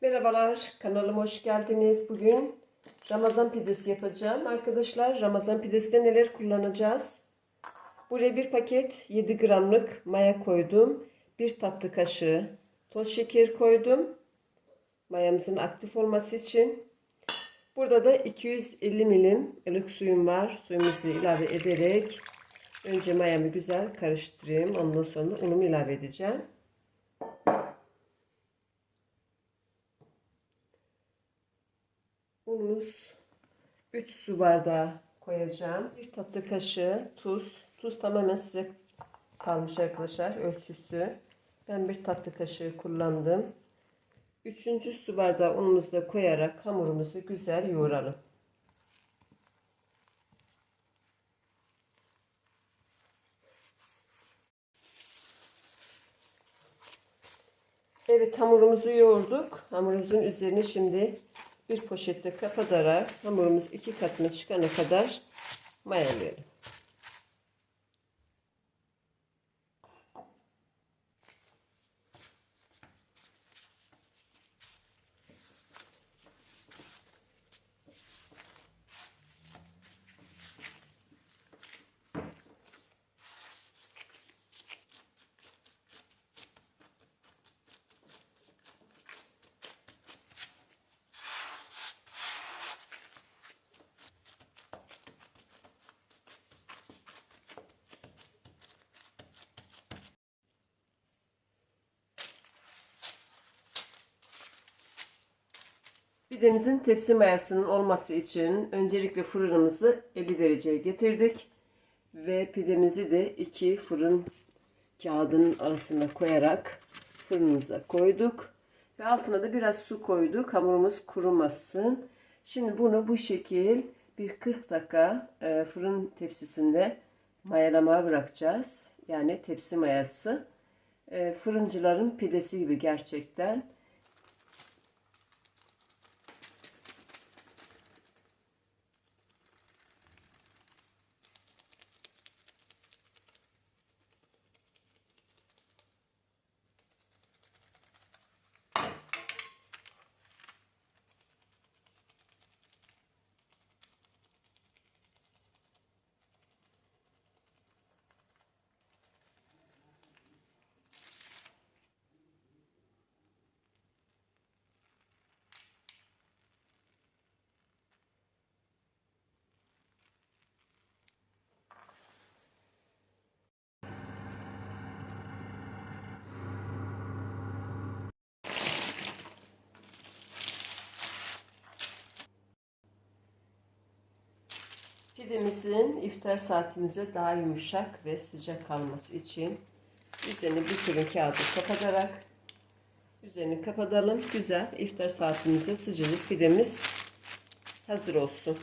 Merhabalar, kanalıma hoş geldiniz. Bugün Ramazan pidesi yapacağım. Arkadaşlar Ramazan pidesinde neler kullanacağız? Buraya bir paket 7 gramlık maya koydum. Bir tatlı kaşığı toz şeker koydum. Mayamızın aktif olması için. Burada da 250 milim ılık suyum var. Suyumuzu ilave ederek önce mayamı güzel karıştırayım. Ondan sonra unumu ilave edeceğim. Unumuz 3 su bardağı koyacağım. Bir tatlı kaşığı tuz. Tuz tamamen size kalmış arkadaşlar ölçüsü. Ben bir tatlı kaşığı kullandım. Üçüncü su bardağı unumuzu da koyarak hamurumuzu güzel yoğuralım. Evet hamurumuzu yoğurduk. Hamurumuzun üzerine şimdi bir poşette kapatarak hamurumuz iki katına çıkana kadar mayalayalım. Pidemizin tepsi mayasının olması için öncelikle fırınımızı 50 dereceye getirdik. Ve pidemizi de iki fırın kağıdının arasına koyarak fırınımıza koyduk. Ve altına da biraz su koyduk. Hamurumuz kurumasın. Şimdi bunu bu şekil bir 40 dakika e, fırın tepsisinde mayalamaya bırakacağız. Yani tepsi mayası. E, fırıncıların pidesi gibi gerçekten. Pidemizin iftar saatimize daha yumuşak ve sıcak kalması için üzerine bir fırın kağıdı kapatarak üzerini kapatalım. Güzel iftar saatimize sıcacık pidemiz hazır olsun.